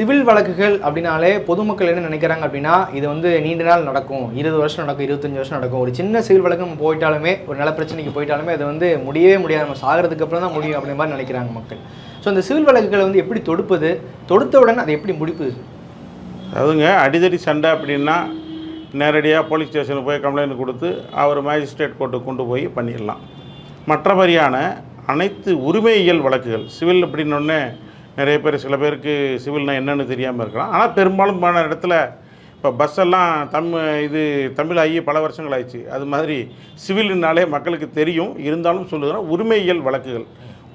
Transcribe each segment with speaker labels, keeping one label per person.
Speaker 1: Civil வழக்குகள் அப்படின்னாலே பொதுமக்கள் என்ன நினைக்கிறாங்க அப்படின்னா இது வந்து நீண்ட நாள் நடக்கும். இருபது வருஷம் நடக்கும் இருபத்தஞ்சு வருஷம் நடக்கும். ஒரு சின்ன சிவில் வழக்கு நம்ம போயிட்டாலுமே ஒரு நில பிரச்சனைக்கு போயிட்டாலுமே அது வந்து முடியவே முடியாது. நம்ம சாகிறதுக்கு அப்புறம் தான் முடியும் அப்படின்ற மாதிரி நினைக்கிறாங்க மக்கள். ஸோ இந்த சிவில் வழக்குகளை வந்து எப்படி தொடுப்பது? தொடுத்தவுடன் அதை எப்படி முடிப்பது?
Speaker 2: அதுங்க அடிதடி சண்டை அப்படின்னா நேரடியாக போலீஸ் ஸ்டேஷனுக்கு போய் கம்ப்ளைண்ட் கொடுத்து அவர் மேஜிஸ்ட்ரேட் கோர்ட்டுக்கு கொண்டு போய் பண்ணிடலாம். மற்றபடியான அனைத்து உரிமையியல் வழக்குகள் சிவில் அப்படின்னொன்னே நிறைய பேர் சில பேருக்கு சிவில்னா என்னென்னு தெரியாமல் இருக்கலாம். ஆனால் பெரும்பாலும் போன இடத்துல இப்போ பஸ்ஸெல்லாம் தம் இது தமிழ் ஆகி பல வருஷங்கள் ஆயிடுச்சு. அது மாதிரி சிவில்னாலே மக்களுக்கு தெரியும். இருந்தாலும் சொல்லுகிறேன் உரிமையியல் வழக்குகள்.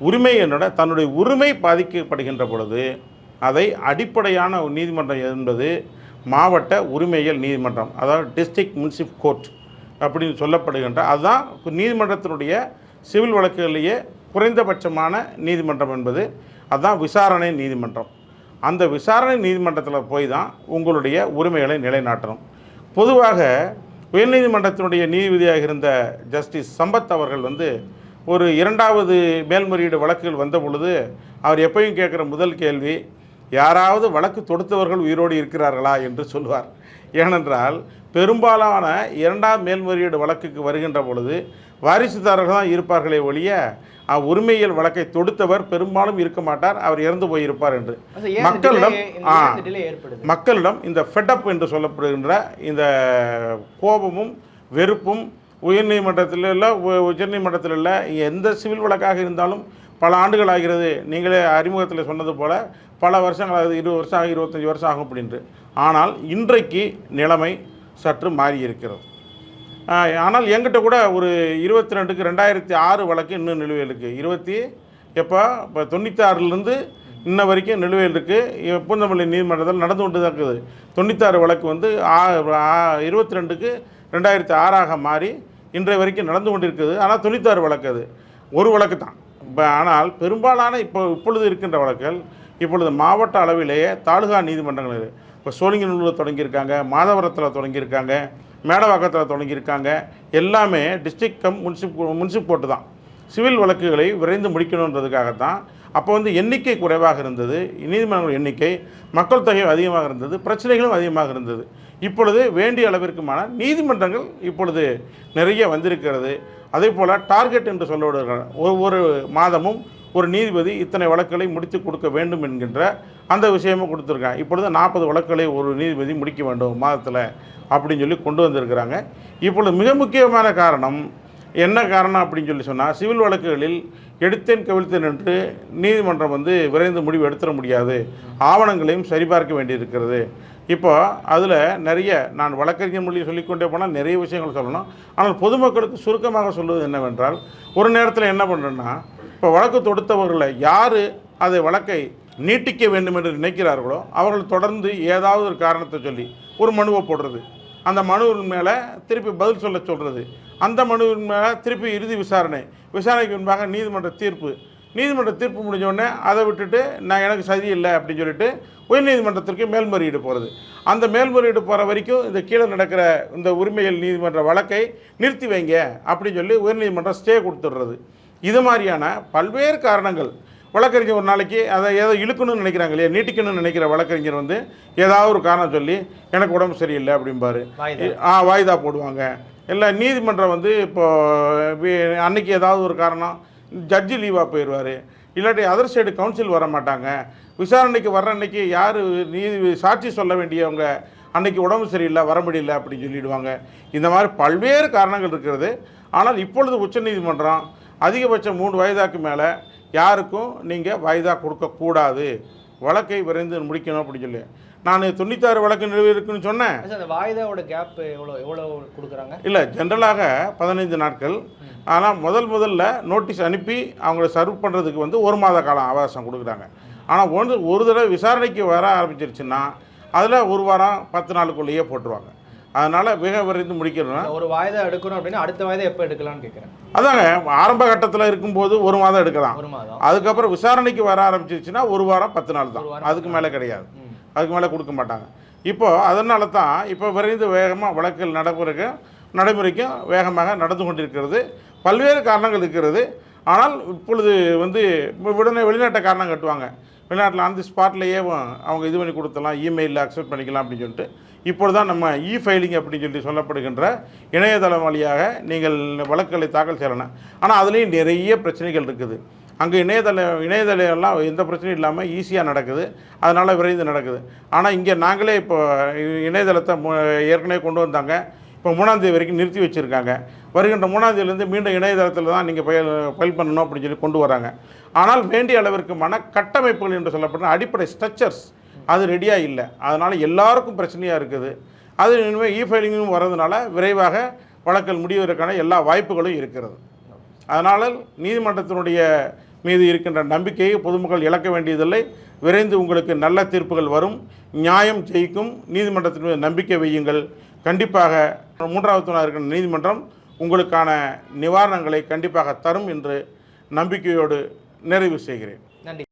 Speaker 2: உரிமை என்னோட தன்னுடைய உரிமை பாதிக்கப்படுகின்ற பொழுது அதை அடிப்படையான ஒரு நீதிமன்றம் என்பது மாவட்ட உரிமையியல் நீதிமன்றம் அதாவது டிஸ்ட்ரிக்ட் முன்சிப் கோர்ட் அப்படின்னு சொல்லப்படுகின்ற அதுதான் நீதிமன்றத்தினுடைய சிவில் வழக்குகளிலேயே குறைந்தபட்சமான நீதிமன்றம் என்பது. அதுதான் விசாரணை நீதிமன்றம். அந்த விசாரணை நீதிமன்றத்தில் போய் தான் உங்களுடைய உரிமைகளை நிலைநாட்டணும். பொதுவாக உயர்நீதிமன்றத்தினுடைய நீதிபதியாக இருந்த ஜஸ்டிஸ் சம்பத் அவர்கள் வந்து ஒரு இரண்டாவது மேல்முறையீடு வழக்குகள் வந்த பொழுது அவர் எப்பயும் கேட்குற முதல் கேள்வி யாராவது வழக்கு தொடுத்தவர்கள் உயிரோடு இருக்கிறார்களா? என்று சொல்வார் ஏனென்றால் பெரும்பாலான இரண்டாம் மேல்முறையீடு வழக்குக்கு வருகின்ற பொழுது வாரிசுதாரர்கள் தான் இருப்பார்களே ஒழிய அஹ், உரிமையியல் வழக்கை தொடுத்தவர் பெரும்பாலும் இருக்க மாட்டார் அவர் இறந்து போயிருப்பார் என்று. மக்களிடம் மக்களிடம் இந்த ஃபெட்டப் என்று சொல்லப்படுகின்ற இந்த கோபமும் வெறுப்பும் உயர்நீதிமன்றத்தில் இல்லை உச்சநீதிமன்றத்தில் இல்லை எந்த சிவில் வழக்காக இருந்தாலும் பல ஆண்டுகள் ஆகிறது. நீங்களே அறிமுகத்தில் சொன்னது போல் பல வருஷங்கள் ஆகுது இருபது வருஷம் ஆகும் இருபத்தஞ்சி வருஷம் ஆகும் அப்படின்ட்டு. ஆனால் இன்றைக்கு நிலைமை சற்று மாறி இருக்கிறது ஆனால் என்கிட்ட கூட ஒரு இருபத்தி ரெண்டுக்கு ரெண்டாயிரத்தி ஆறு வழக்கு இன்னும் நிலுவையில் இருக்குது இருபத்தி எப்போ இப்போ தொண்ணூத்தாறுலேருந்து இன்ன வரைக்கும் நிலுவையில் இருக்குது பூந்தமல்லி நீதிமன்றத்தில் நடந்து கொண்டு தான் இருக்குது. தொண்ணூத்தாறு வழக்கு வந்து இருபத்தி ரெண்டுக்கு ரெண்டாயிரத்தி ஆறாக மாறி இன்றைய வரைக்கும் நடந்து கொண்டிருக்குது. ஆனால் தொண்ணூத்தாறு வழக்கு அது. ஒரு வழக்கு தான். இப்போ ஆனால் பெரும்பாலான இப்போ இப்பொழுது இருக்கின்ற வழக்குகள் இப்பொழுது மாவட்ட அளவிலேயே தாலுகா நீதிமன்றங்கள் இருக்கு. இப்போ சோழிங்கநல்லூரில் தொடங்கியிருக்காங்க மாதவரத்தில் தொடங்கியிருக்காங்க. மேடவாக்கத்தில் தொடங்கியிருக்காங்க. எல்லாமே district cum munsif munsif court தான். சிவில் வழக்குகளை விரைந்து முடிக்கணுன்றதுக்காகத்தான். அப்போ வந்து எண்ணிக்கை குறைவாக இருந்தது. நீதிமன்றங்கள் எண்ணிக்கை மக்கள் தொகை அதிகமாக இருந்தது. பிரச்சனைகளும் அதிகமாக இருந்தது. இப்பொழுது வேண்டிய அளவிற்குமான நீதிமன்றங்கள் இப்பொழுது நிறைய வந்திருக்கிறது. அதே போல் டார்கெட் என்று சொல்லப்படுகிற ஒவ்வொரு மாதமும் ஒரு நீதிபதி இத்தனை வழக்குகளை முடித்து கொடுக்க வேண்டும் என்கின்ற அந்த விஷயமும் கொடுத்துருக்காங்க. இப்பொழுது நாற்பது வழக்குகளை ஒரு நீதிபதி முடிக்க வேண்டும் மாதத்தில் அப்படின்னு சொல்லி கொண்டு வந்திருக்கிறாங்க. இப்பொழுது மிக முக்கியமான காரணம் என்ன காரணம் அப்படின்னு சொல்லி சொன்னால் சிவில் வழக்குகளில் எடுத்தேன் கவிழ்த்தேன் என்று நீதிமன்றம் வந்து விரைந்து முடிவு எடுத்துட முடியாது. ஆவணங்களையும் சரிபார்க்க வேண்டியிருக்கிறது. இப்போ அதில் நிறைய நான் வழக்கறிஞர் மொழியை சொல்லிக்கொண்டே போனால் நிறைய விஷயங்கள் சொல்லணும். ஆனால் பொதுமக்களுக்கு சுருக்கமாக சொல்வது என்னவென்றால் ஒரு நேரத்தில் என்ன பண்ணுறேன்னா இப்போ வழக்கு தொடுத்தவர்களை யார் அதை வழக்கை நீட்டிக்க வேண்டும் என்று நினைக்கிறார்களோ அவர்கள் தொடர்ந்து ஏதாவது ஒரு காரணத்தை சொல்லி ஒரு மனுவை போடுறது. அந்த மனுவின் மேலே திருப்பி பதில் சொல்ல சொல்கிறது அந்த மனுவின் மேலே திருப்பி இறுதி விசாரணை. விசாரணைக்கு முன்பாக நீதிமன்ற தீர்ப்பு. நீதிமன்ற தீர்ப்பு முடிஞ்சோடனே அதை விட்டுட்டு நான் எனக்கு சரியில்லை அப்படின்னு சொல்லிட்டு உயர்நீதிமன்றத்திற்கு மேல்முறையீடு போகிறது அந்த மேல்முறையீடு போகிற வரைக்கும் இந்த கீழே நடக்கிற இந்த உரிமைகள் நீதிமன்ற வழக்கை நிறுத்தி வைங்க அப்படின்னு சொல்லி உயர்நீதிமன்றம் ஸ்டே கொடுத்துடுறது. இது மாதிரியான பல்வேறு காரணங்கள். வழக்கறிஞர் ஒரு நாளைக்கு அதை ஏதோ இழுக்கணும்னு நினைக்கிறாங்க இல்லையா? நீட்டிக்கணும்னு நினைக்கிற வழக்கறிஞர் வந்து ஏதாவது ஒரு காரணம் சொல்லி எனக்கு உடம்பு சரியில்லை அப்படிம்பாரு.
Speaker 1: வாய்தா.
Speaker 2: ஆ வாய்தா போடுவாங்க. இல்லை நீதிமன்றம் வந்து இப்போ வி- அன்னைக்கு ஏதாவது ஒரு காரணம் ஜட்ஜி லீவாக போயிடுவார். இல்லாட்டி அதர் சைடு கவுன்சில் வர மாட்டாங்க. விசாரணைக்கு வர்ற அன்னைக்கு யார் நீதி சாட்சி சொல்ல வேண்டியவங்க அன்னைக்கு உடம்பு சரியில்லை வர முடியல அப்படின்னு சொல்லிடுவாங்க. இந்த மாதிரி பல்வேறு காரணங்கள் இருக்கிறது. ஆனால் இப்பொழுது உச்சநீதிமன்றம் அதிகபட்சம் மூணு வயதாக்கு மேலே யாருக்கும் நீங்கள் வாய்தா கொடுக்கக்கூடாது வழக்கை விரைந்து முடிக்கணும் அப்படின்னு சொல்லி. நான் தொண்ணூத்தாறு வழக்கு நிலுவை இருக்குன்னு சொன்னேன்
Speaker 1: அந்த வாய்தாவோட கேப் எவ்வளோ எவ்வளோ கொடுக்குறாங்க?
Speaker 2: இல்லை ஜென்ரலாக பதினைந்து நாட்கள். ஆனால் முதல் முதல்ல நோட்டீஸ் அனுப்பி அவங்கள சர்வ் பண்ணுறதுக்கு வந்து ஒரு மாத காலம் அவகாசம் கொடுக்குறாங்க. ஆனால் ஒன்று ஒரு தடவை விசாரணைக்கு வர ஆரம்பிச்சிருச்சுன்னா அதில் ஒரு வாரம் பத்து நாளுக்குள்ளேயே போட்டுருவாங்க. அதனால் மிக விரைந்து முடிக்கணும்னா
Speaker 1: ஒரு வாய்தா எடுக்கணும் அப்படின்னா அடுத்த வாய்தா எப்போ எடுக்கலாம்னு கேட்குறேன்
Speaker 2: அதாங்க ஆரம்ப கட்டத்தில் இருக்கும்போது ஒரு மாதம் எடுக்கலாம்.
Speaker 1: ஒரு மாதம்.
Speaker 2: அதுக்கப்புறம் விசாரணைக்கு வர ஆரம்பிச்சிருச்சுன்னா ஒரு வாரம் பத்து நாள் தான். அதுக்கு மேலே கிடையாது. அதுக்கு மேலே கொடுக்க மாட்டாங்க. இப்போ அதனால தான் இப்போ விரைந்து வேகமாக வழக்குகள் நடைமுறைக்கு நடைமுறைக்கும் வேகமாக நடந்து கொண்டிருக்கிறது. பல்வேறு காரணங்கள் இருக்கிறது. ஆனால் இப்பொழுது வந்து உடனே வெளிநாட்டை காரணம் கட்டுவாங்க. வெளிநாட்டில் ஆன் தி ஸ்பாட்லேயே அவங்க இது பண்ணி கொடுத்தலாம் இமெயிலில் அக்செப்ட் பண்ணிக்கலாம் அப்படின்னு சொல்லிட்டு. இப்பொழுது தான் நம்ம இ ஃபைலிங் அப்படின்னு சொல்லி சொல்லப்படுகின்ற இணையதளம் வழியாக நீங்கள் வழக்குகளை தாக்கல் செய்யலாம். ஆனால் அதுலேயும் நிறைய பிரச்சனைகள் இருக்குது. அங்கே இணையதள இணையதளெல்லாம் எந்த பிரச்சனையும் இல்லாமல் ஈஸியாக நடக்குது. அதனால் விரைந்து நடக்குது. ஆனால் இங்கே நாங்களே இப்போ இணையதளத்தை ஏற்கனவே கொண்டு வந்தாங்க. இப்போ மூணாந்தேதி வரைக்கும் நிறுத்தி வச்சுருக்காங்க. வருகின்ற மூணாந்தேதியிலேருந்து மீண்டும் இணையதளத்தில் தான் நீங்கள் ஃபைல் ஃபைல் பண்ணணும் அப்படின்னு சொல்லி கொண்டு வராங்க. ஆனால் வேண்டிய அளவிற்குமான கட்டமைப்புகள் என்று சொல்லப்படுற அடிப்படை ஸ்ட்ரக்சர்ஸ் அது ரெடியாக இல்லை. அதனால் எல்லாருக்கும் பிரச்சனையாக இருக்குது. அது இனிமேல் இ ஃபைலிங்கும் வர்றதுனால விரைவாக வழக்கல் முடிவதற்கான எல்லா வாய்ப்புகளும் இருக்கிறது. அதனால் நீதிமன்றத்தினுடைய மீது இருக்கின்ற நம்பிக்கையை பொதுமக்கள் இழக்க வேண்டியதில்லை. விரைந்து உங்களுக்கு நல்ல தீர்ப்புகள் வரும். நியாயம் ஜெயிக்கும். நீதிமன்றத்தின் மீது நம்பிக்கை வையுங்கள். கண்டிப்பாக மூன்றாவது இருக்கின்ற நீதிமன்றம் உங்களுக்கான நிவாரணங்களை கண்டிப்பாக தரும் என்று நம்பிக்கையோடு நிறைவு செய்கிறேன்.
Speaker 1: நன்றி.